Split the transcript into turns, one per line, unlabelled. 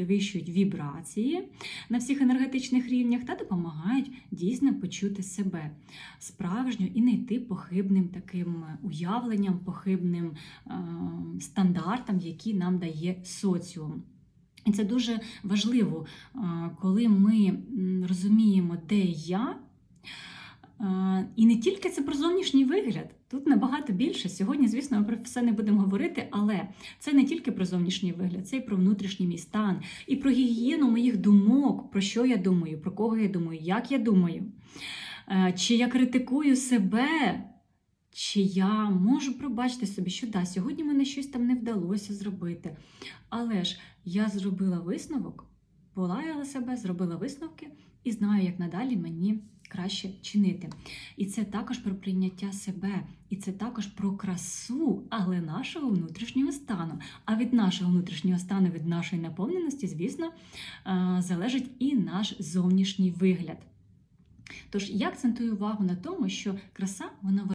підвищують вібрації на всіх енергетичних рівнях та допомагають дійсно почути себе справжньо і не йти похибним таким уявленням, похибним е, стандартам, які нам дає соціум. І це дуже важливо, е, коли ми розуміємо, де я. І не тільки це про зовнішній вигляд, тут набагато більше. Сьогодні, звісно, ми про все не будемо говорити, але це не тільки про зовнішній вигляд, це і про внутрішній мій стан, і про гігієну моїх думок, про що я думаю, про кого я думаю, як я думаю, Е, чи я критикую себе, чи я можу пробачити собі, що да, сьогодні мене щось там не вдалося зробити. Але ж я зробила висновок, полаяла себе, зробила висновки і знаю, як надалі мені краще чинити. І це також про прийняття себе, і це також про красу, але нашого внутрішнього стану. А від нашого внутрішнього стану, від нашої наповненості, звісно, е, залежить і наш зовнішній вигляд. Тож я акцентую увагу на тому, що краса вона